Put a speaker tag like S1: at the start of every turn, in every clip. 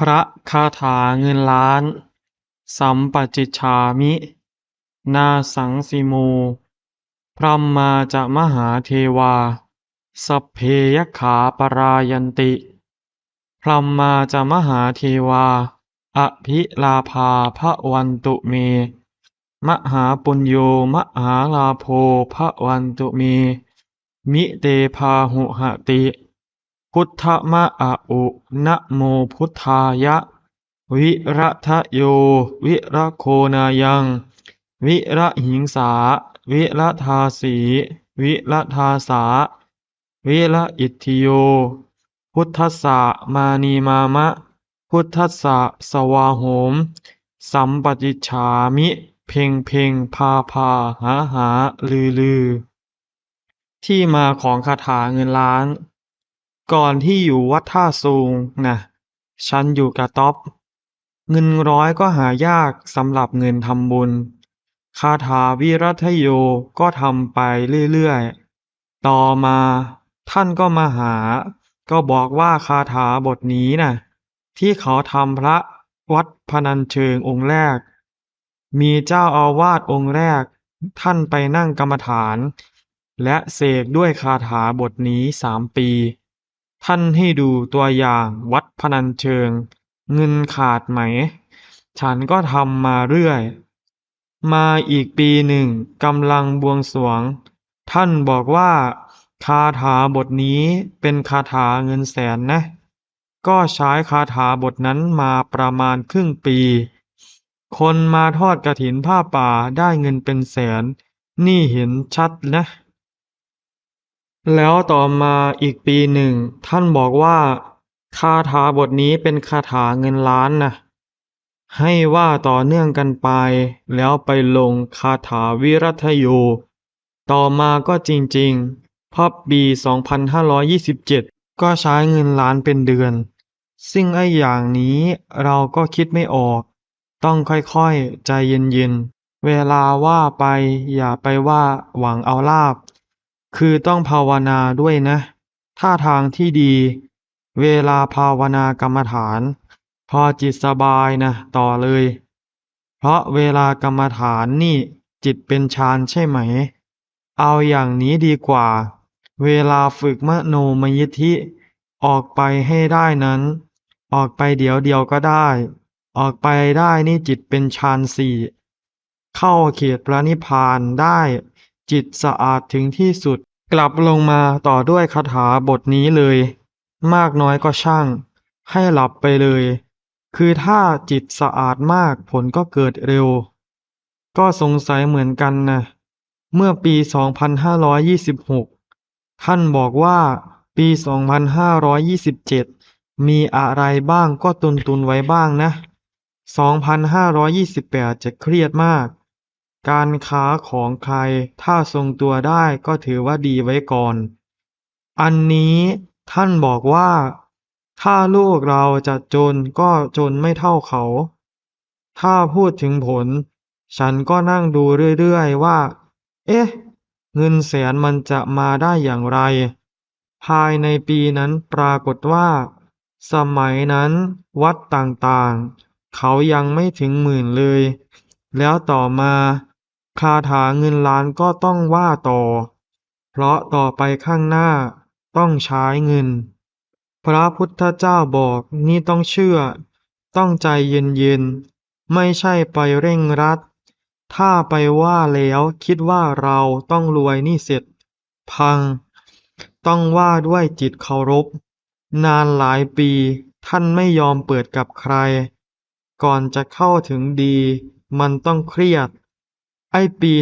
S1: พระคาถาเงินล้าน สัมปจิชามิ นาสังสิโม พรัมมาจะมหาเทวา สัพเพยขาปรายันติ พรัมมาจะมหาเทวา อภิลาภาพระวันตุเม มหาปุญโยมหาลาโภพระวันตุเม มิเตพาหุหติ พุทธมะอะอุนะโมพุทธายะ วิระทะโย วิระโคนายัง วิระหิงสา วิระทาสี วิระทาสา วิระอิทธิโย พุทธสะมานีมามะ พุทธสสะสวาโหม สัมปติฉามิ เพ่งเพ่งพาพาหาหาลือลือ ที่มาของคาถาเงินล้าน ก่อนที่อยู่วัดท่าสูงนะฉันอยู่กับต๊อบ เงินร้อยก็หายากสำหรับเงินทำบุญ คาถาวิรัตโยก็ทำไปเรื่อยๆ ต่อมาท่านก็มาหา ก็บอกว่าคาถาบทนี้น่ะ ที่เขาทำพระวัดพนัญเชิงองค์แรก มีเจ้าอาวาสองค์แรก ท่านไปนั่งกรรมฐาน และเสกด้วยคาถาบทนี้สามปี ท่านให้ดูตัวอย่างวัดพนัญเชิง เงินขาดไหม ฉันก็ทำมาเรื่อย มาอีกปีหนึ่งกำลังบวงสรวง ท่านบอกว่า คาถาบทนี้เป็นคาถาเงินแสนนะ ก็ใช้คาถาบทนั้นมาประมาณครึ่งปี คนมาทอดกฐินผ้าป่าได้เงินเป็นแสน นี่เห็นชัดนะ แล้วต่อมาอีกปีหนึ่ง ท่านบอกว่าคาถาบทนี้เป็นคาถาเงินล้านนะให้ว่าต่อเนื่องกันไป แล้วไปลงคาถาวิรัตโย ต่อมาก็จริงๆพราะปี 2527 ก็ใช้เงินล้านเป็นเดือน ซึ่งไอ้อย่างนี้เราก็คิดไม่ออก ต้องค่อยๆ ใจเย็นๆ เวลาว่าไปอย่าไปว่าหวังเอาลาบ คือต้องภาวนาด้วยนะท่าทางที่ดี เวลาภาวนากรรมฐาน พอจิตสบายนะต่อเลย เพราะเวลากรรมฐานนี่จิตเป็นฌานใช่ไหม เอาอย่างนี้ดีกว่า เวลาฝึกมโนมยิทธิ ออกไปให้ได้นั้น ออกไปเดี๋ยวเดียวก็ได้ ออกไปได้นี่จิตเป็นฌานสี่เข้าเขตพระนิพพานได้ จิตสะอาดถึงที่สุด กลับลงมาต่อด้วยคาถาบทนี้เลย มากน้อยก็ช่าง ให้หลับไปเลย คือถ้าจิตสะอาดมากผลก็เกิดเร็ว ก็สงสัยเหมือนกันนะ เมื่อปี 2526 ท่านบอกว่าปี 2527 มีอะไรบ้างก็ตุนตุนไว้บ้างนะ 2528 จะเครียดมาก การค้าของใครถ้าทรงตัวได้ก็ถือว่าดีไว้ก่อน อันนี้ท่านบอกว่า ถ้าลูกเราจะจนก็จนไม่เท่าเขา ถ้าพูดถึงผล ฉันก็นั่งดูเรื่อยๆว่า เอ๊ะ เงินแสนมันจะมาได้อย่างไร ภายในปีนั้นปรากฏว่า สมัยนั้นวัดต่างๆ เขายังไม่ถึงหมื่นเลยแล้วต่อมา คาถาเงินล้านก็ต้องว่าต่อ เพราะต่อไปข้างหน้าต้องใช้เงิน พระพุทธเจ้าบอกนี่ต้องเชื่อ ต้องใจเย็นๆ ไม่ใช่ไปเร่งรัด ถ้าไปว่าแล้วคิดว่าเราต้องรวยนี่เสร็จ พัง ต้องว่าด้วยจิตเคารพ นานหลายปีท่านไม่ยอมเปิดกับใคร ก่อนจะเข้าถึงดี มันต้องเครียด ไอ้ปี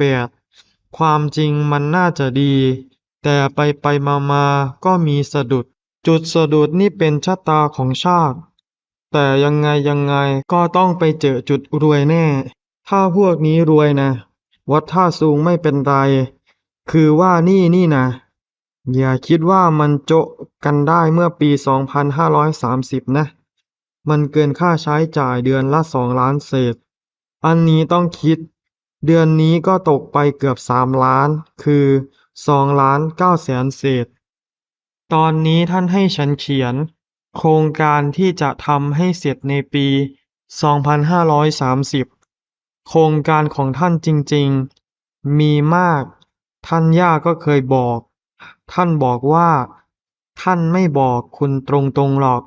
S1: 2528ความจริงมันน่าจะดี แต่ไปไปมามาก็มีสะดุด จุดสะดุดนี่เป็นชะตาของชาติ แต่ยังไงยังไงก็ต้องไปเจอจุดรวยแน่ ถ้าพวกนี้รวยนะ วัดท่าสูงไม่เป็นไร คือว่านี่นี่นะ อย่าคิดว่ามันโจะกันได้เมื่อปี 2530 นะ มันเกินค่าใช้จ่ายเดือนละสองล้านเศษ อันนี้ต้องคิด เดือนนี้ก็ตกไปเกือบสามล้าน คือสองล้านเก้าแสนเศษ ตอนนี้ท่านให้ฉันเขียน โครงการที่จะทำให้เสร็จในปี 2530 โครงการของท่านจริงๆ มีมาก ท่านย่าก็เคยบอก ท่านบอกว่า ท่านไม่บอกคุณตรงๆหรอก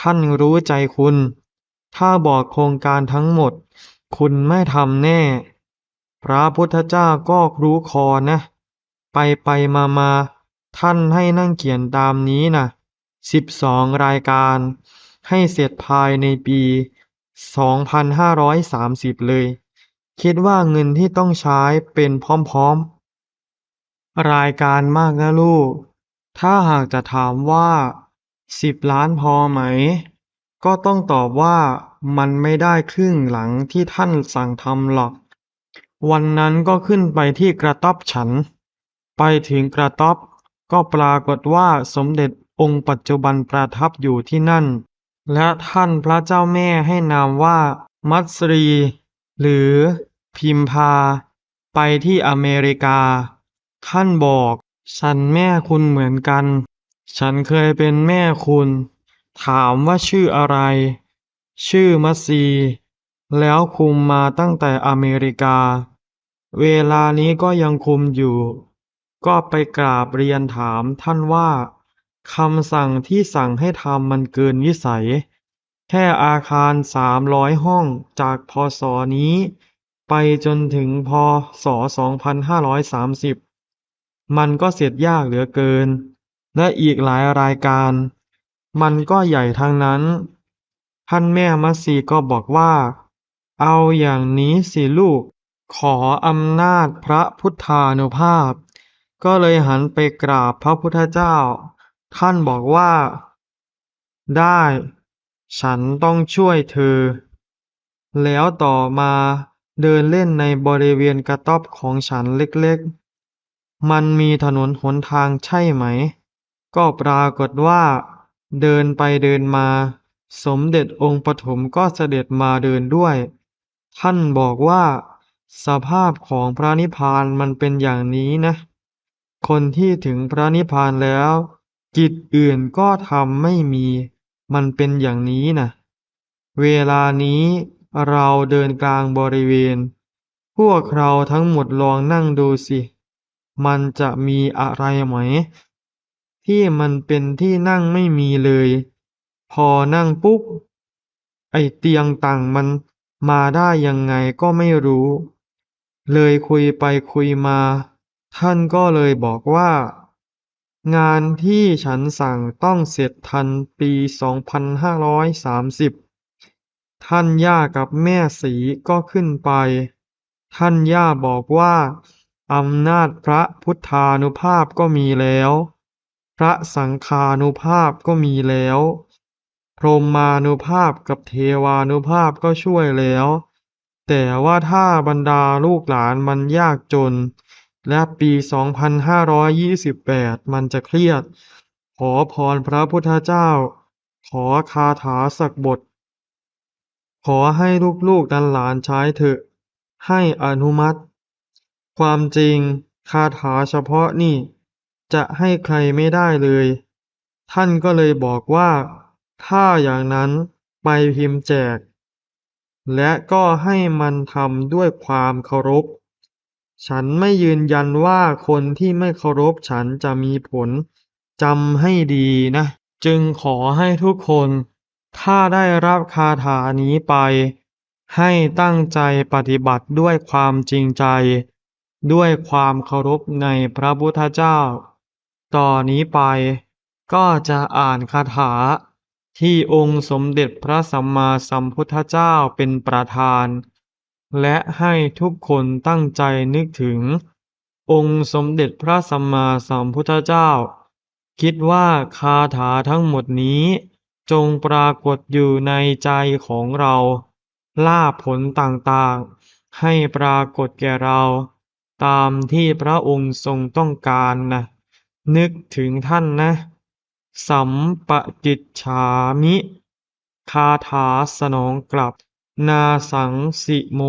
S1: ท่านรู้ใจคุณ ถ้าบอกโครงการทั้งหมด คุณไม่ทำแน่ พระพุทธเจ้าก็รู้คอนะ ไปไปมามาท่านให้นั่งเขียนตามนี้นะสิบสองรายการ ให้เสร็จภายในปี 2530 เลย คิดว่าเงินที่ต้องใช้เป็นพร้อมๆ รายการมากนะลูก ถ้าหากจะถามว่าสิบล้านพอไหม ก็ต้องตอบว่า มันไม่ได้ครึ่งหลังที่ท่านสั่งทำหรอก วันนั้นก็ขึ้นไปที่กระต๊อบฉัน ไปถึงกระต๊อบก็ปรากฏว่าสมเด็จองค์ปัจจุบันประทับอยู่ที่นั่น และท่านพระเจ้าแม่ให้นามว่า มัตสรี หรือพิมพา ไปที่อเมริกา ท่านบอก ฉันแม่คุณเหมือนกัน ฉันเคยเป็นแม่คุณ ถามว่าชื่ออะไร ชื่อมัสซี แล้วคุมมาตั้งแต่อเมริกา เวลานี้ก็ยังคุมอยู่ ก็ไปกราบเรียนถามท่านว่าคำสั่งที่สั่งให้ทำมันเกินวิสัย แค่อาคารสามร้อยห้องจากพศนี้ ไปจนถึงพศสองพันห้าร้อยสามสิบมันก็เสร็จยากเหลือเกิน และอีกหลายรายการ มันก็ใหญ่ทั้งนั้น ท่านแม่มัสีก็บอกว่า เอาอย่างนี้สิลูก ขออำนาจพระพุทธานุภาพ ก็เลยหันไปกราบพระพุทธเจ้า ท่านบอกว่า ได้ ฉันต้องช่วยเธอ แล้วต่อมาเดินเล่นในบริเวณกระต๊อบของฉันเล็กๆ มันมีถนนหนทางใช่ไหม ก็ปรากฏว่า เดินไปเดินมา สมเด็จองค์ปฐมก็เสด็จมาเดินด้วย ท่านบอกว่า สภาพของพระนิพพานมันเป็นอย่างนี้นะ คนที่ถึงพระนิพพานแล้ว กิจอื่นก็ทำไม่มี มันเป็นอย่างนี้นะเวลานี้เราเดินกลางบริเวณ พวกเราทั้งหมดลองนั่งดูสิ มันจะมีอะไรไหม ที่มันเป็นที่นั่งไม่มีเลย พอนั่งปุ๊บ ไอเตียงต่างมันมาได้ยังไงก็ไม่รู้ เลยคุยไปคุยมา ท่านก็เลยบอกว่า งานที่ฉันสั่งต้องเสร็จทันปี 2530 ท่านย่ากับแม่สีก็ขึ้นไป ท่านย่าบอกว่าอำนาจพระพุทธานุภาพก็มีแล้ว พระสังฆานุภาพก็มีแล้ว รหมานุภาพกับเทวานุภาพก็ช่วยแล้ว แต่ว่าถ้าบรรดาลูกหลานมันยากจน และปี 2528 มันจะเครียด ขอพรพระพุทธเจ้า ขอคาถาสักบท ขอให้ลูกๆดันหลานใช้เถอะ ให้อนุมัติ ความจริงคาถาเฉพาะนี่ จะให้ใครไม่ได้เลย ท่านก็เลยบอกว่า ถ้าอย่างนั้นไปพิมพ์แจก และก็ให้มันทำด้วยความเคารพ ฉันไม่ยืนยันว่าคนที่ไม่เคารพฉันจะมีผลจำให้ดีนะ จึงขอให้ทุกคน ถ้าได้รับคาถานี้ไป ให้ตั้งใจปฏิบัติด้วยความจริงใจ ด้วยความเคารพในพระพุทธเจ้า ต่อนนี้ไปก็จะอ่านคาถา ที่องค์สมเด็จพระสัมมาสัมพุทธเจ้าเป็นประธาน และให้ทุกคนตั้งใจนึกถึง องค์สมเด็จพระสัมมาสัมพุทธเจ้า คิดว่าคาถาทั้งหมดนี้ จงปรากฏอยู่ในใจของเรา ล่าภผลต่างๆ ให้ปรากฏแก่เรา ตามที่พระองค์ทรงต้องการนะ นึกถึงท่านนะ สัมปจิจฉามิ คาถาสนองกลับ นาสังสิโม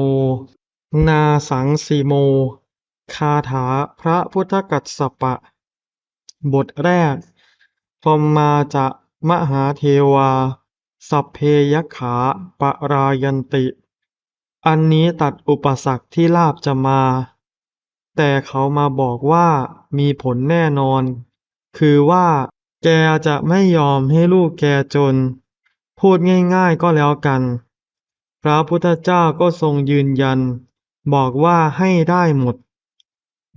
S1: นาสังสิโม คาถาพระพุทธกัสสปะ บทแรกพรหมาจะมหาเทวา สัพเพยขาปรายันติ อันนี้ตัดอุปสรรคที่ลาบจะมา แต่เขามาบอกว่ามีผลแน่นอน คือว่า แกจะไม่ยอมให้ลูกแกจน พูดง่ายๆก็แล้วกัน พระพุทธเจ้าก็ทรงยืนยัน บอกว่าให้ได้หมด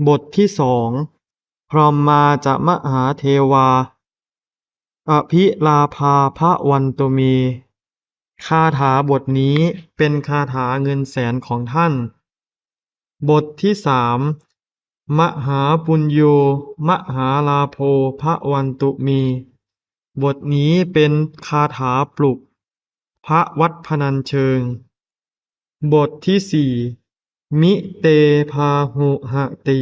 S1: บทที่สองพรหมมาจะมหาเทวา อภิลาภาพระวันตุเมคาถาบทนี้เป็นคาถาเงินแสนของท่าน บทที่สาม มหาปุญโย มหาลาโภพระวันตุมี บทนี้เป็นคาถาปลุก พระวัดพนัญเชิง บทที่สี่มิเตพาหุหติ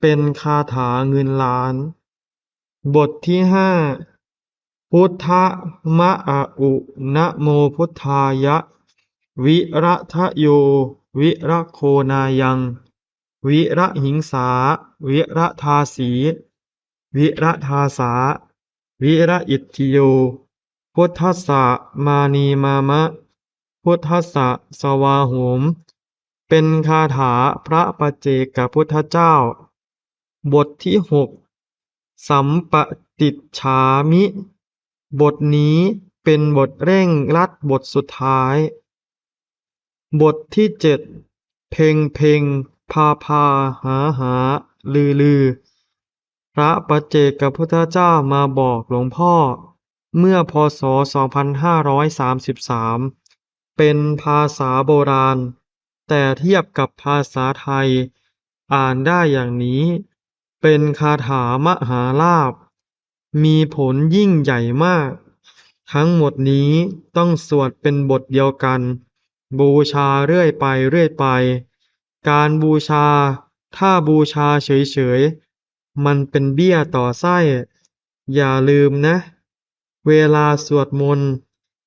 S1: เป็นคาถาเงินล้าน บทที่ห้าพุทธมะอะอุนะโมพุทธายะ วิระทะโย วิระโคนายัง วิระหิงสา วิระทาสี วิระทาสา วิระอิทธิโย พุทธัสสะมานีมามะ พุทธัสสะสวาโหม เป็นคาถาพระปัจเจกพุทธเจ้า บทที่หกสัมปติจฉามิ บทนี้เป็นบทเร่งรัดบทสุดท้าย บทที่เจ็ดเพ่งเพ่ง พาพาหาหา ลือลือ พระปัจเจกพุทธเจ้ามาบอกหลวงพ่อ เมื่อพศ 2533 เป็นภาษาโบราณ แต่เทียบกับภาษาไทย อ่านได้อย่างนี้ เป็นคาถามหาลาภมีผลยิ่งใหญ่มาก ทั้งหมดนี้ต้องสวดเป็นบทเดียวกัน บูชาเรื่อยไปเรื่อยไป การบูชา ถ้าบูชาเฉยๆ มันเป็นเบี้ยต่อไส้ อย่าลืมนะ เวลาสวดมนต์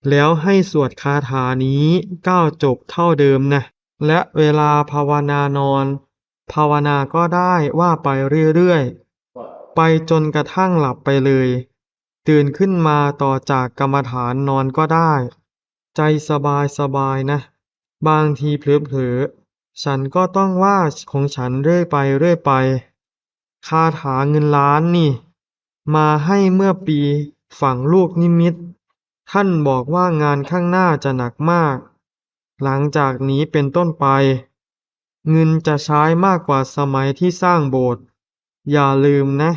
S1: แล้วให้สวดคาถานี้ก้าวจบเท่าเดิมนะ และเวลาภาวนานอน ภาวนาก็ได้ว่าไปเรื่อยๆ ไปจนกระทั่งหลับไปเลย ตื่นขึ้นมาต่อจากกรรมฐานนอนก็ได้ ใจสบายสบายนะ บางทีเผลอๆ ฉันก็ต้องว่าของฉันเรื่อยไปเรื่อยไป คาถาเงินล้านนี่ มาให้เมื่อปีฝังลูกนิมิต ท่านบอกว่างานข้างหน้าจะหนักมาก หลังจากนี้เป็นต้นไป เงินจะใช้มากกว่าสมัยที่สร้างโบสถ์ อย่าลืมนะ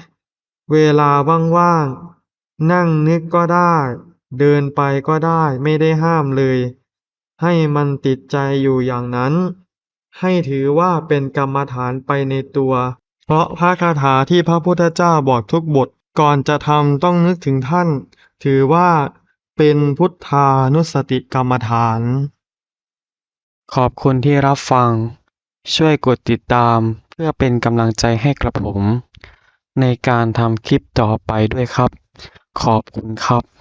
S1: เวลาว่างๆ นั่งนึกก็ได้ เดินไปก็ได้ไม่ได้ห้ามเลย ให้มันติดใจอยู่อย่างนั้น ให้ถือว่าเป็นกรรมฐานไปในตัว เพราะพระคาถาที่พระพุทธเจ้าบอกทุกบทก่อนจะทำต้องนึกถึงท่าน ถือว่าเป็นพุทธานุสติกรรมฐาน ขอบคุณที่รับฟัง ช่วยกดติดตามเพื่อเป็นกำลังใจให้กระผม ในการทำคลิปต่อไปด้วยครับ ขอบคุณครับ